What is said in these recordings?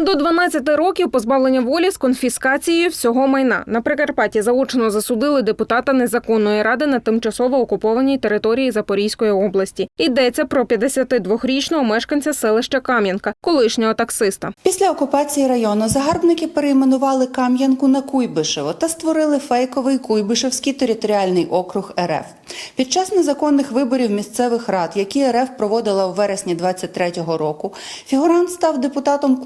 До 12 років позбавлення волі з конфіскацією всього майна. На Прикарпатті заочно засудили депутата незаконної ради на тимчасово окупованій території Запорізької області. Йдеться про 52-річного мешканця селища Кам'янка, колишнього таксиста. Після окупації району загарбники перейменували Кам'янку на Куйбишево та створили фейковий Куйбишевський територіальний округ РФ. Під час незаконних виборів місцевих рад, які РФ проводила у вересні 23-го року, фігурант став депутатом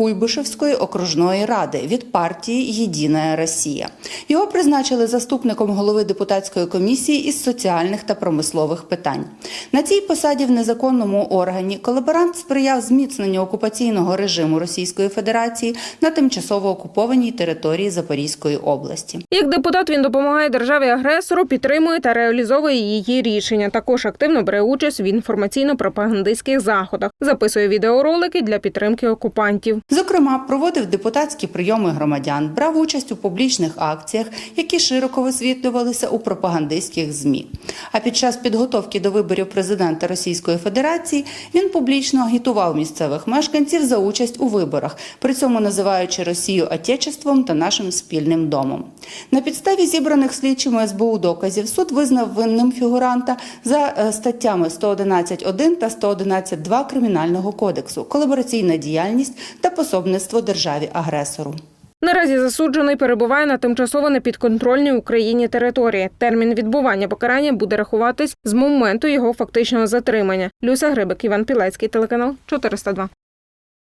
Куйбишевської окружної ради від партії Єдина Росія. Його призначили заступником голови депутатської комісії із соціальних та промислових питань. На цій посаді в незаконному органі колаборант сприяв зміцненню окупаційного режиму Російської Федерації на тимчасово окупованій території Запорізької області. Як депутат він допомагає державі агресору, підтримує та реалізовує її рішення. Також активно бере участь в інформаційно-пропагандистських заходах, записує відеоролики для підтримки окупантів. Зокрема, проводив депутатські прийоми громадян, брав участь у публічних акціях, які широко висвітлювалися у пропагандистських змі. А під час підготовки до виборів президента Російської Федерації він публічно агітував місцевих мешканців за участь у виборах, при цьому називаючи Росію отечеством та нашим спільним домом. На підставі зібраних слідчими СБУ доказів суд визнав винним фігуранта за е, статтями 111.1 та 111.2 Кримінального кодексу колабораційна діяльність та пособництво державі агресору. Наразі засуджений перебуває на тимчасово непідконтрольній Україні території. Термін відбування покарання буде рахуватись з моменту його фактичного затримання. Люся Грибик, Іван Пілецький, телеканал 402.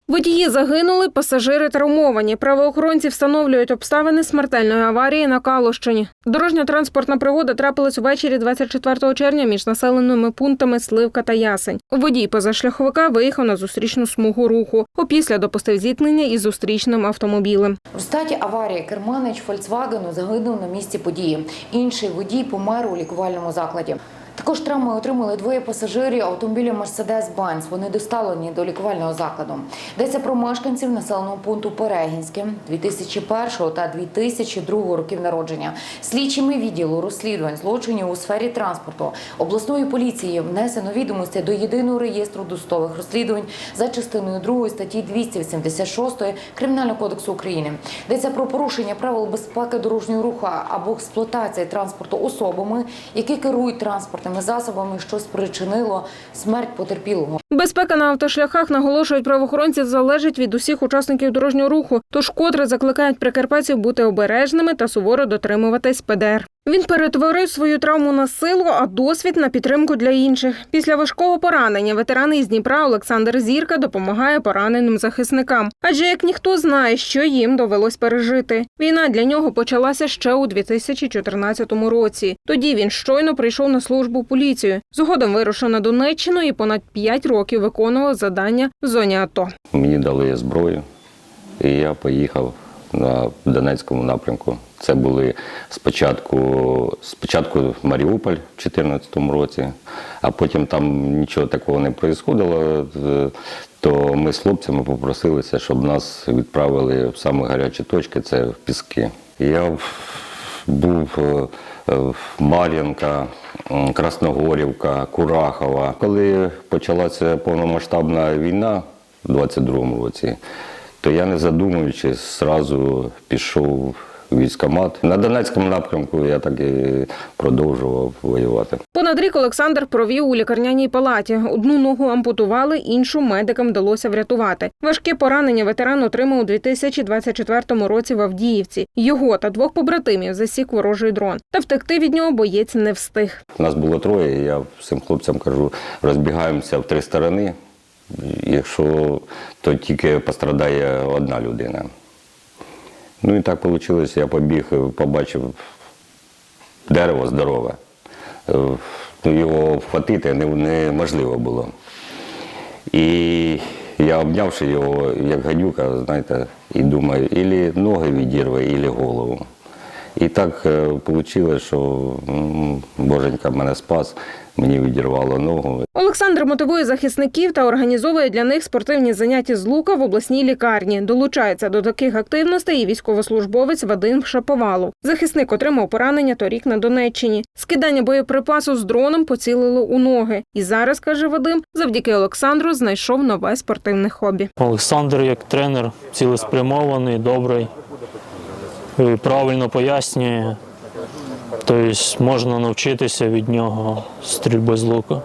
Водії загинули, пасажири травмовані. Правоохоронці встановлюють обставини смертельної аварії на Калущині. Дорожньо-транспортна пригода трапилась увечері 24 червня між населеними пунктами Сливка та Ясень. Водій позашляховика виїхав на зустрічну смугу руху. Опісля допустив зіткнення із зустрічним автомобілем. В результаті аварії керманич Фольксвагену загинув на місці події. Інший водій помер у лікувальному закладі. Також травми отримали двоє пасажирів автомобіля Мерседес-Бенц. Вони доставлені до лікувального закладу. Йдеться про мешканців населеного пункту Перегінське 2001 та 2002 років народження. Слідчими відділу розслідувань злочинів у сфері транспорту обласної поліції внесено відомості до єдиного реєстру досудових розслідувань за частиною 2 статті 286 Кримінального кодексу України. Йдеться про порушення правил безпеки дорожнього руху або експлуатації транспорту особами, які керують транспортними засобами, що спричинило смерть потерпілого. Безпека на автошляхах наголошують правоохоронці залежить від усіх учасників дорожнього руху. Тож котре закликають прикарпатців бути обережними та суворо дотримуватись ПДР. Він перетворив свою травму на силу, а досвід на підтримку для інших. Після важкого поранення ветеран із Дніпра Олександр Зірка допомагає пораненим захисникам. Адже як ніхто знає, що їм довелось пережити. Війна для нього почалася ще у 2014 році. Тоді він щойно прийшов на службу в поліцію. Згодом вирушив на Донеччину і понад 5 років виконував завдання в зоні АТО. Мені дали зброю, і я поїхав на Донецькому напрямку. Це були спочатку, спочатку Маріуполь в 2014 році, а потім там нічого такого не відбувалося, то ми з хлопцями попросилися, щоб нас відправили в самі гарячі точки, це в Піски. Я був е, в Мар'їнка, Красногорівка, Курахова. Коли почалася повномасштабна війна у 22-му році, то я, не задумуючись, зразу пішов в військкомат. На Донецькому напрямку я так і продовжував воювати. Понад рік Олександр провів у лікарняній палаті. Одну ногу ампутували, іншу медикам вдалося врятувати. Важке поранення ветеран отримав у 2024 році в Авдіївці. Його та двох побратимів засік ворожий дрон. Та втекти від нього боєць не встиг. Нас було троє, я всім хлопцям кажу, розбігаємося в три сторони. Якщо то тільки пострадає одна людина. Ну і так вийшло, я побіг, побачив дерево здорове. Е, ну, Його вхватити неможливо було. І я обнявши його, як гадюка, знаєте, і думаю, ілі ноги відірве, ілі голову. І так вийшло, що м, боженька мене спас. Мені відірвало ногу. Олександр мотивує захисників та організовує для них спортивні заняття з лука в обласній лікарні. Долучається до таких активностей і військовослужбовець Вадим Шаповалов. Захисник отримав поранення торік на Донеччині. Скидання боєприпасу з дроном поцілило у ноги. І зараз, каже Вадим, завдяки Олександру знайшов нове спортивне хобі. Олександр як тренер цілеспрямований, добрий, правильно пояснює. Тобто можна навчитися від нього стрільби з лука.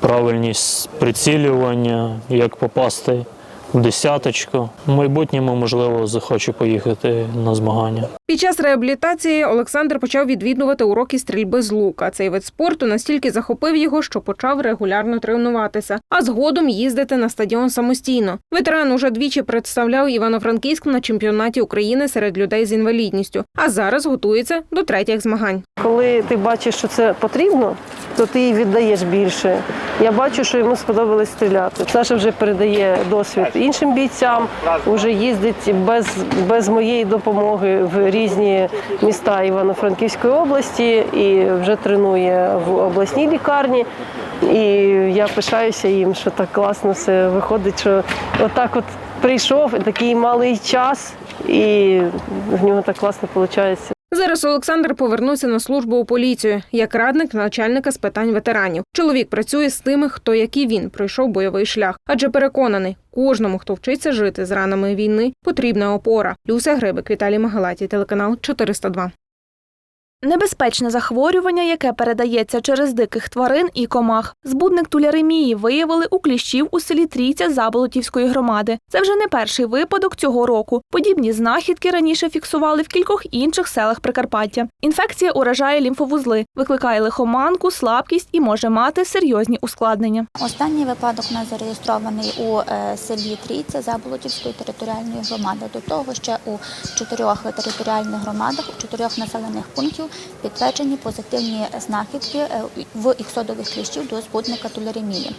Правильність прицілювання, як попасти в десяточку. В майбутньому, можливо, захочу поїхати на змагання. Під час реабілітації Олександр почав відвідувати уроки стрільби з лука. Цей вид спорту настільки захопив його, що почав регулярно тренуватися, а згодом їздити на стадіон самостійно. Ветеран уже двічі представляв Івано-Франківськ на чемпіонаті України серед людей з інвалідністю, а зараз готується до третіх змагань. Коли ти бачиш, що це потрібно, то ти їй віддаєш більше. Я бачу, що йому сподобалось стріляти. Саша вже передає досвід іншим бійцям, вже їздить без, без моєї допомоги в різні міста Івано-Франківської області і вже тренує в обласній лікарні. І я пишаюся їм, що так класно все виходить, що отак от прийшов такий малий час, і в нього так класно виходить. Зараз Олександр повернувся на службу у поліцію як радник начальника з питань ветеранів. Чоловік працює з тими, хто як і він пройшов бойовий шлях, адже переконаний, кожному, хто вчиться жити з ранами війни, потрібна опора. Люся Грибик, Віталій Магалаті, телеканал 402. Небезпечне захворювання, яке передається через диких тварин і комах. Збудник туляремії виявили у кліщів у селі Трійця Заболотівської громади. Це вже не перший випадок цього року. Подібні знахідки раніше фіксували в кількох інших селах Прикарпаття. Інфекція уражає лімфовузли, викликає лихоманку, слабкість і може мати серйозні ускладнення. Останній випадок у нас зареєстрований у е, селі Трійця Заболотівської територіальної громади. До того ще у чотирьох територіальних громадах, у чотирьох населених пунктів підтверджені позитивні знахідки е, в іксодових кліщів до збудника тулеремії.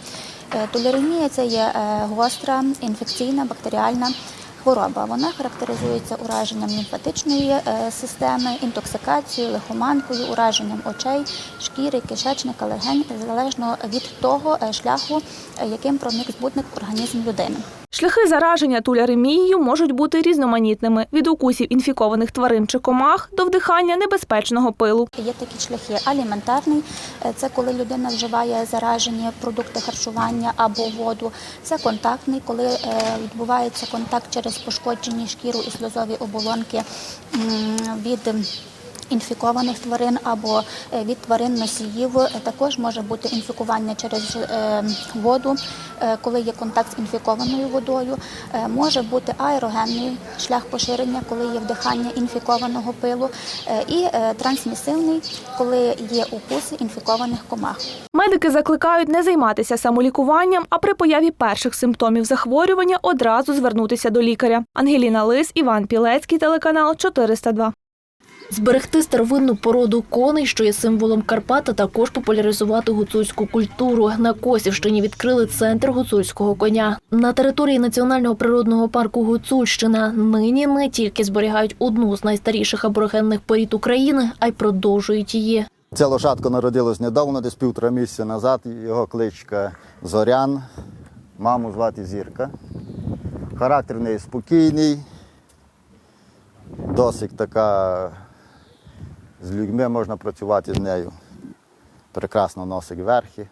Тулеремія це є е, гостра інфекційна бактеріальна хвороба. Вона характеризується ураженням лімфатичної е, системи, інтоксикацією, лихоманкою, ураженням очей, шкіри, кишечника, легень, залежно від того е, шляху, е, яким проник збудник в організм людини. Шляхи зараження туляремією можуть бути різноманітними від укусів інфікованих тварин чи комах до вдихання небезпечного пилу. Є такі шляхи. Аліментарний це коли людина вживає заражені продукти харчування або воду. Це контактний, коли відбувається контакт через пошкоджені шкіру і сльозові оболонки від інфікованих тварин або е, від тварин носіїв. Е, Також може бути інфікування через е, воду, коли є контакт з інфікованою водою. Може бути аерогенний шлях поширення, коли є вдихання інфікованого пилу, і трансмісивний, коли є укуси інфікованих комах. Медики закликають не займатися самолікуванням, а при появі перших симптомів захворювання одразу звернутися до лікаря. Ангеліна Лис, Іван Пілецький, телеканал 402. Зберегти старовинну породу коней, що є символом Карпат, а також популяризувати гуцульську культуру. На Косівщині відкрили центр гуцульського коня. На території національного природного парку Гуцульщина нині не тільки зберігають одну з найстаріших аборигенних порід України, а й продовжують її. Ця лошадка народилась недавно, десь півтора місяця назад. Його кличка Зорян, маму звати Зірка. Характер в неї спокійний, досить така з людьми можна працювати з нею. Прекрасно носить верхи,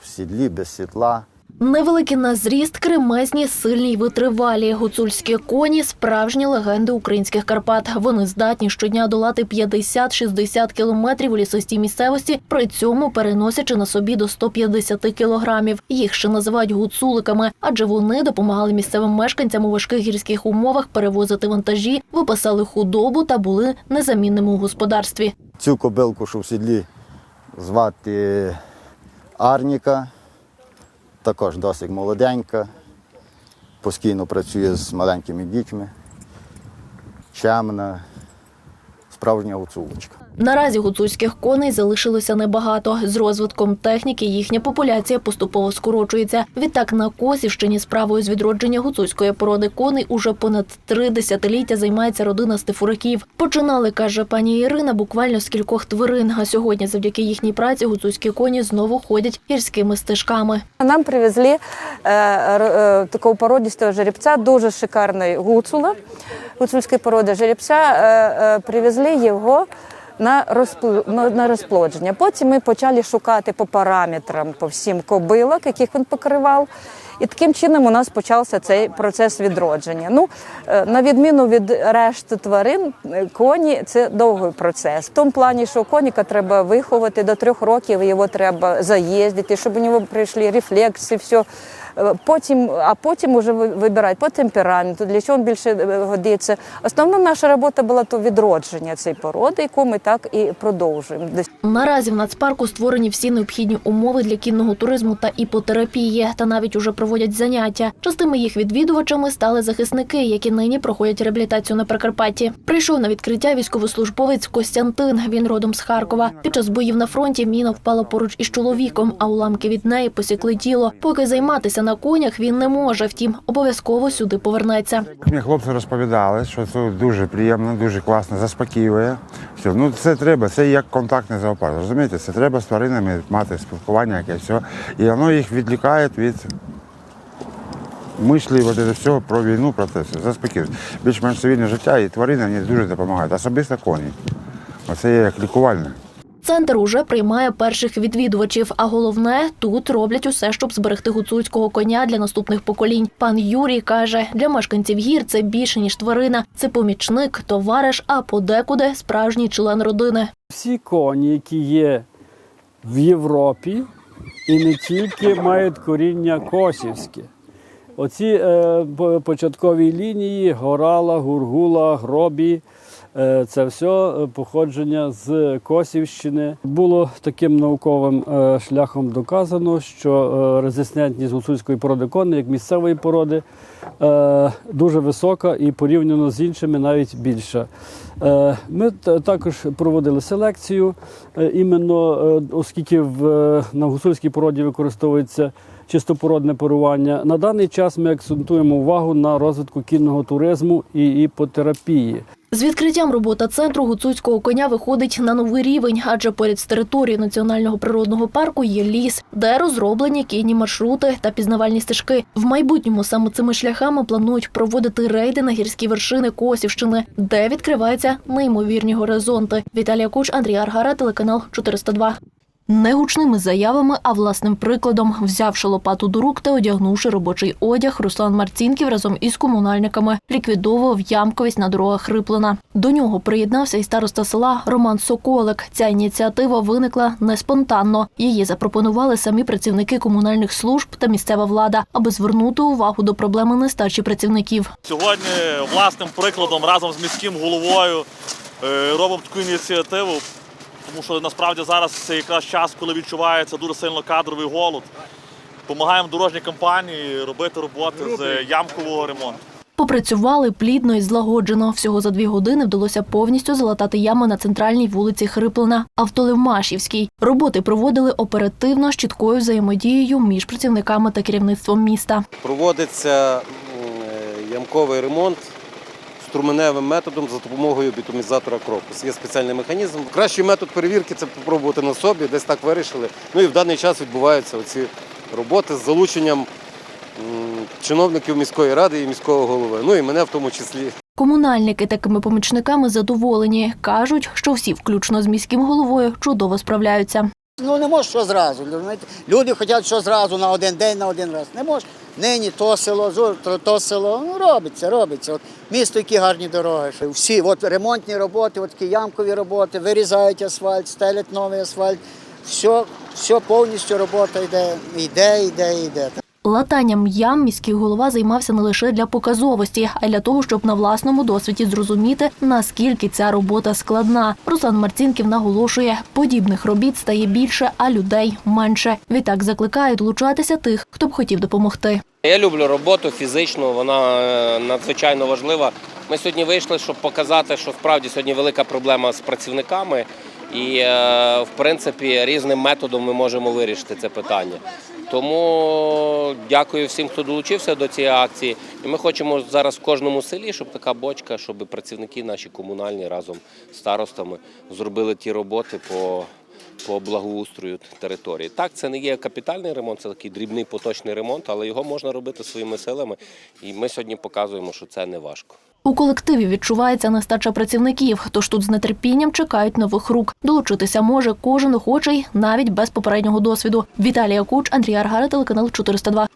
в сідлі, без сітла. Невеликі на зріст, кремезні, сильні й витривалі. Гуцульські коні справжні легенди українських Карпат. Вони здатні щодня долати 50-60 кілометрів у лісостій місцевості, при цьому переносячи на собі до 150 кілограмів. Їх ще називають гуцуликами, адже вони допомагали місцевим мешканцям у важких гірських умовах перевозити вантажі, випасали худобу та були незамінними у господарстві. Цю кобилку, що в сідлі, звати Арніка, також досить молоденька, постійно працює з маленькими дітьми, чемна, справжня гуцулочка. Наразі гуцульських коней залишилося небагато. З розвитком техніки їхня популяція поступово скорочується. Відтак на Косівщині справою з відродження гуцульської породи коней уже понад три десятиліття займається родина Стефураків. Починали, каже пані Ірина, буквально з кількох тварин. А сьогодні, завдяки їхній праці, гуцульські коні знову ходять гірськими стежками. Нам привезли е, е, такого породистого жеребця, дуже шикарної гуцула, гуцульської породи жеребця. Е, привезли його на, на розплодження. Потім ми почали шукати по параметрам, по всім кобилок, яких він покривав. І таким чином у нас почався цей процес відродження. Ну, е, на відміну від решти тварин, е, коні це довгий процес. В тому плані, що коніка треба виховати до трьох років, його треба заїздити, щоб у нього прийшли рефлекси, все. Е, Потім, а потім вже ви- вибирати по темпераменту, для чого більше е, годиться. Основна наша робота була то відродження цієї породи, яку ми так і продовжуємо. Наразі в нацпарку створені всі необхідні умови для кінного туризму та іпотерапії, та навіть уже проводять заняття. Частими їх відвідувачами стали захисники, які нині проходять реабілітацію на Прикарпатті. Прийшов на відкриття військовослужбовець Костянтин. Він родом з Харкова. Під час боїв на фронті міна впала поруч із чоловіком, а уламки від неї посікли тіло. Поки займатися на конях він не може. Втім, обов'язково сюди повернеться. Мені хлопці розповідали, що це дуже приємно, дуже класно, заспокоює. Все. Ну це треба, це як контактний зоопарк. Розумієте, це треба з тваринами мати спілкування, якесь все. І воно їх відлікає від мислі, от це всього про війну, про це все. Заспокоює. Більш-менш цивільне життя і тварини мені дуже допомагають. Особисто коні. Оце є як лікувальне. Центр уже приймає перших відвідувачів, а головне тут роблять усе, щоб зберегти гуцульського коня для наступних поколінь. Пан Юрій каже, для мешканців гір це більше ніж тварина. Це помічник, товариш, а подекуди справжній член родини. Всі коні, які є в Європі, і не тільки мають коріння косівське. Оці е, початкові лінії Горала, Гургула, Гробі. Е, Це все е, походження з Косівщини. Було таким науковим е, шляхом доказано, що резистентність гуцульської породи коней, як місцевої породи, дуже висока і порівняно з іншими навіть більша. Ми також проводили селекцію, іменно оскільки на гуцульській породі використовується чистопородне парування. На даний час ми акцентуємо увагу на розвитку кінного туризму і іпотерапії. З відкриттям робота центру гуцульського коня виходить на новий рівень, адже поряд з територією національного природного парку є ліс, де розроблені кінні маршрути та пізнавальні стежки. В майбутньому саме цими шляхами планують проводити рейди на гірські вершини Косівщини, де відкриваються неймовірні горизонти. Віталія Куч, Андрій Аргара, телеканал 402. Не гучними заявами, а власним прикладом, взявши лопату до рук та одягнувши робочий одяг, Руслан Марцінків разом із комунальниками ліквідовував ямковість на дорогах Хриплина. До нього приєднався і староста села Роман Соколик. Ця ініціатива виникла не спонтанно. Її запропонували самі працівники комунальних служб та місцева влада, аби звернути увагу до проблеми нестачі працівників. Сьогодні власним прикладом разом з міським головою е, робимо таку ініціативу, тому що насправді зараз це якраз час, коли відчувається дуже сильно кадровий голод. Помагаємо дорожній компанії робити роботи з ямкового ремонту. Попрацювали плідно і злагоджено. Всього за дві години вдалося повністю залатати ями на центральній вулиці Хриплина, а в Роботи проводили оперативно з чіткою взаємодією між працівниками та керівництвом міста. Проводиться е, ямковий ремонт струменевим методом за допомогою бітумізатора Крокус. Є спеціальний механізм. Кращий метод перевірки це спробувати на собі, десь так вирішили. Ну і в даний час відбуваються оці роботи з залученням чиновників міської ради і міського голови. Ну і мене в тому числі. Комунальники такими помічниками задоволені. кажуть, що всі, включно з міським головою, чудово справляються. Ну не може що зразу. Люди хочуть що зразу на один день, на один раз. Не може. Нині то село, завтра то село. Ну робиться, робиться. От місто, які гарні дороги. Всі от ремонтні роботи, от ямкові роботи, вирізають асфальт, стелять новий асфальт. Все, все повністю робота йде, йде, йде, йде. Латанням ям міський голова займався не лише для показовості, а й для того, щоб на власному досвіді зрозуміти, наскільки ця робота складна. Руслан Марцінків наголошує, подібних робіт стає більше, а людей менше. Відтак закликає долучатися тих, хто б хотів допомогти. Я люблю роботу фізичну, вона е, надзвичайно важлива. Ми сьогодні вийшли, щоб показати, що справді сьогодні велика проблема з працівниками. І, е, в принципі, різним методом ми можемо вирішити це питання. Тому дякую всім, хто долучився до цієї акції. І ми хочемо зараз в кожному селі, щоб така бочка, щоб працівники наші комунальні разом з старостами зробили ті роботи по, по благоустрою території. Так, це не є капітальний ремонт, це такий дрібний поточний ремонт, але його можна робити своїми силами. І ми сьогодні показуємо, що це не важко. У колективі відчувається нестача працівників, тож тут з нетерпінням чекають нових рук. Долучитися може кожен охочий, навіть без попереднього досвіду. Віталія Куч, Андрій Аргара, телеканал 402.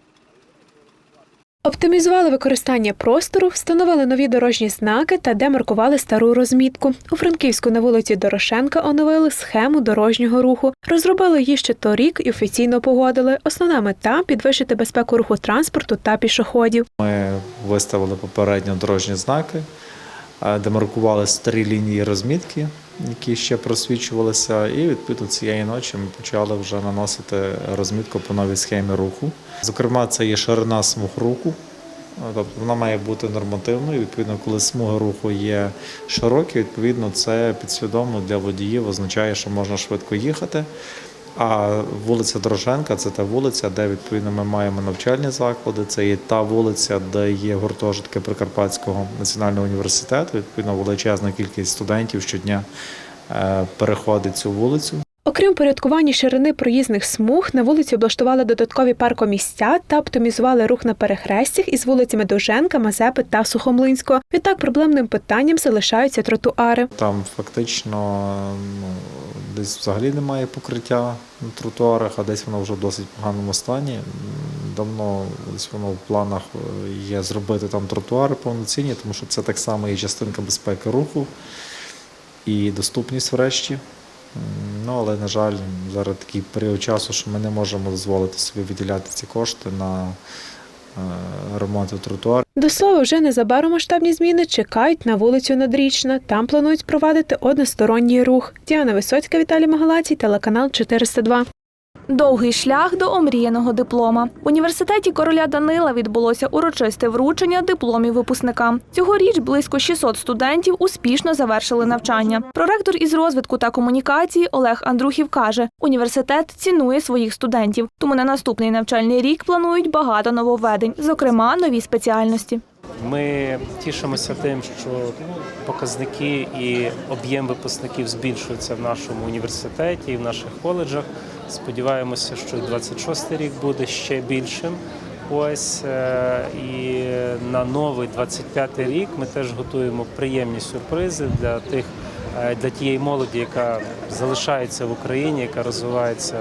Оптимізували використання простору, встановили нові дорожні знаки та демаркували стару розмітку. У Франківську на вулиці Дорошенка оновили схему дорожнього руху. Розробили її ще торік і офіційно погодили. Основна мета підвищити безпеку руху транспорту та пішоходів. Ми виставили попередньо дорожні знаки, е, демаркували старі лінії розмітки, які ще просвічувалися, і відповідно цієї ночі ми почали вже наносити розмітку по новій схемі руху. Зокрема, це є ширина смуг руху. е, Тобто вона має бути нормативною. Відповідно, коли смуги руху є широкі, відповідно, це підсвідомо для водіїв означає, що можна швидко їхати. А вулиця Дорошенка це та вулиця, де відповідно ми маємо навчальні заклади. Це є та вулиця, де є гуртожитки Прикарпатського національного університету. Відповідно, величезна кількість студентів щодня е, переходить цю вулицю. Окрім порядкування ширини проїзних смуг, на вулиці облаштували додаткові паркомісця та оптимізували рух на перехрестях із вулицями Довженка, Мазепи та Сухомлинського. Відтак проблемним питанням залишаються тротуари. Там фактично ну, десь взагалі немає покриття на тротуарах, а десь воно вже в досить поганому стані. Давно десь воно в планах е, є зробити там тротуари повноцінні, тому що це так само і частинка безпеки руху і доступність врешті. Ну, але, на жаль, зараз такий період часу, що ми не можемо дозволити собі виділяти ці кошти на е, ремонт тротуарів. До слова, вже незабаром масштабні зміни чекають на вулицю Надрічна. Там планують провадити односторонній рух. Діана Висоцька, Віталій Магалацій, телеканал 402. Довгий шлях до омріяного диплома. В університеті короля Данила відбулося урочисте вручення дипломів випускникам. Цьогоріч близько 600 студентів успішно завершили навчання. Проректор із розвитку та комунікації Олег Андрухів каже: університет цінує своїх студентів, тому на наступний навчальний рік планують багато нововведень, зокрема нові спеціальності. Ми тішимося тим, що показники і об'єм випускників збільшуються в нашому університеті і в наших коледжах. Сподіваємося, що і 26-й рік буде ще більшим. Ось е, і на новий 25-й рік ми теж готуємо приємні сюрпризи для тих. Е, Для тієї молоді, яка залишається в Україні, яка розвивається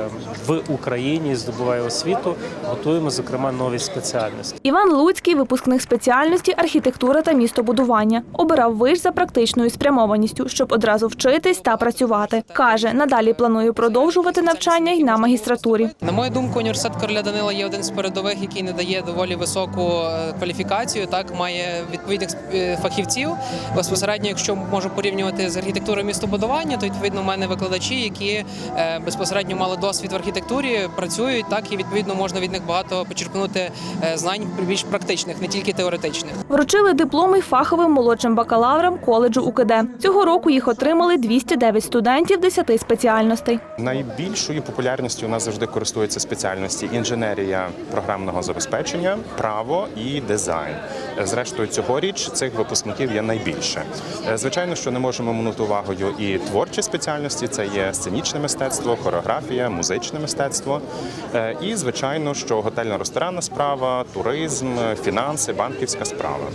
в Україні, здобуває освіту, готуємо зокрема нові спеціальності. Іван Луцький, випускник спеціальності архітектура та містобудування, обирав виш за практичною спрямованістю, щоб одразу вчитись та працювати. каже, надалі планує продовжувати навчання й на магістратурі. На мою думку, університет короля Данила є один з передових, який не дає доволі високу е, кваліфікацію. Так має відповідних е, фахівців. Безпосередньо, якщо можу порівнювати з архітектурою містобудування, то відповідно в мене викладачі, які е, безпосередньо мали досвід в архітектурі, працюють так, і відповідно можна від них багато почерпнути е, знань більш практичних, не тільки теоретичних. Вручили дипломи фаховим молодшим бакалаврам коледжу УКД. Цього року їх отримали 209 студентів 10 спеціальностей. Найбільшою популярністю у нас завжди користуються спеціальності інженерія програмного забезпечення, право і дизайн. Зрештою, цьогоріч цих випускників є найбільше. Е, Звичайно, що не можемо минути увагою і творчі спеціальності. Це є сценічне мистецтво, хореографія, музичне мистецтво. Е, І звичайно, що готельно-ресторанна справа, туризм, фінанси, банківська справа.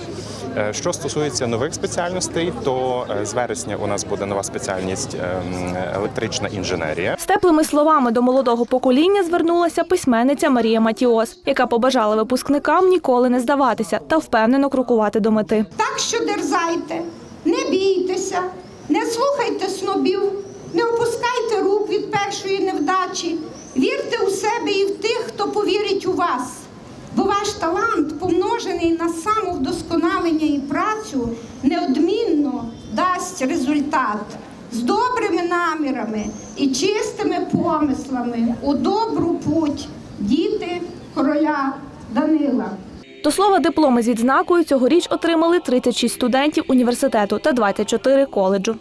Е, Що стосується нових спеціальностей, то е, з вересня у нас буде нова спеціальність ем, електрична інженерія. З теплими словами до молодого покоління звернулася письменниця Марія Матіос, яка побажала випускникам ніколи не здаватися та впевнено крокувати до мети. Так що дерзайте, не бійтеся, слухайте снобів, не опускайте рук від першої невдачі. Вірте у себе і в тих, хто повірить у вас. Бо ваш талант, помножений на самовдосконалення і працю, неодмінно дасть результат з добрими намірами і чистими помислами у добру путь діти короля Данила. До слова, дипломи з відзнакою цьогоріч отримали 36 студентів університету та 24 коледжу.